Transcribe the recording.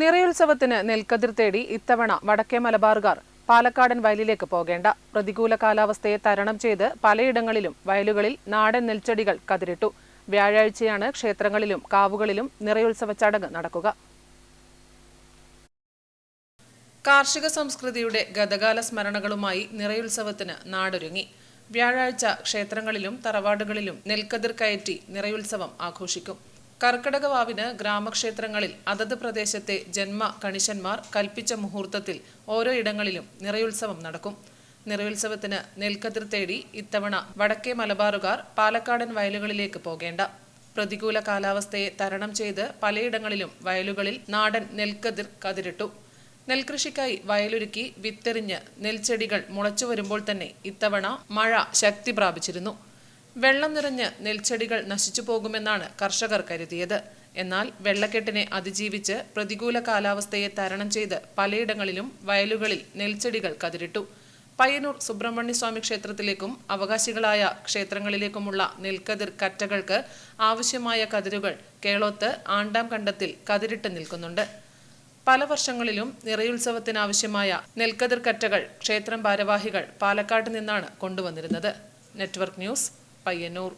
നിറയുത്സവത്തിന് നെൽക്കതിർ തേടി ഇത്തവണ വടക്കേ മലബാറുകാർ പാലക്കാടൻ വയലിലേക്ക് പോകേണ്ട. പ്രതികൂല കാലാവസ്ഥയെ തരണം ചെയ്ത് പലയിടങ്ങളിലും വയലുകളിൽ നാടൻ നെൽച്ചെടികൾ കതിരിട്ടു. വ്യാഴാഴ്ചയാണ് ക്ഷേത്രങ്ങളിലും കാവുകളിലും നിറയുത്സവ ചടങ്ങ് നടക്കുക. കാർഷിക സംസ്കൃതിയുടെ ഗതകാല സ്മരണകളുമായി നിറയുത്സവത്തിന് നാടൊരുങ്ങി. വ്യാഴാഴ്ച ക്ഷേത്രങ്ങളിലും തറവാടുകളിലും നെൽക്കതിർ കയറ്റി നിറയുത്സവം ആഘോഷിക്കും. കർക്കിടക വാവിന് ഗ്രാമക്ഷേത്രങ്ങളിൽ അതത് പ്രദേശത്തെ ജന്മ കണിശന്മാർ കൽപ്പിച്ച മുഹൂർത്തത്തിൽ ഓരോ ഇടങ്ങളിലും നിറയുത്സവം നടക്കും. നിറയുത്സവത്തിന് നെൽക്കതിർ തേടി ഇത്തവണ വടക്കേ മലബാറുകാർ പാലക്കാടൻ വയലുകളിലേക്ക് പോകേണ്ട. പ്രതികൂല കാലാവസ്ഥയെ തരണം ചെയ്ത് പലയിടങ്ങളിലും വയലുകളിൽ നാടൻ നെൽക്കതിർ കതിരിട്ടു. നെൽകൃഷിക്കായി വയലൊരുക്കി വിത്തെറിഞ്ഞ് നെൽച്ചെടികൾ മുളച്ചു വരുമ്പോൾ തന്നെ ഇത്തവണ മഴ ശക്തി പ്രാപിച്ചിരുന്നു. വെള്ളം നിറഞ്ഞ് നെൽച്ചെടികൾ നശിച്ചു പോകുമെന്നാണ് കർഷകർ കരുതിയത്. എന്നാൽ വെള്ളക്കെട്ടിനെ അതിജീവിച്ച് പ്രതികൂല കാലാവസ്ഥയെ തരണം ചെയ്ത് പലയിടങ്ങളിലും വയലുകളിൽ നെൽച്ചെടികൾ കതിരിട്ടു. പയ്യന്നൂർ സുബ്രഹ്മണ്യസ്വാമി ക്ഷേത്രത്തിലേക്കും അവകാശികളായ ക്ഷേത്രങ്ങളിലേക്കുമുള്ള നെൽക്കതിർ കറ്റകൾക്ക് ആവശ്യമായ കതിരുകൾ കേളോത്ത് ആണ്ടാം കണ്ടത്തിൽ കതിരിട്ട് നിൽക്കുന്നുണ്ട്. പല വർഷങ്ങളിലും നിറയുത്സവത്തിനാവശ്യമായ നെൽക്കതിർ കറ്റകൾ ക്ഷേത്രം ഭാരവാഹികൾ പാലക്കാട് നിന്നാണ് കൊണ്ടുവന്നിരുന്നത്. Network news Payyanur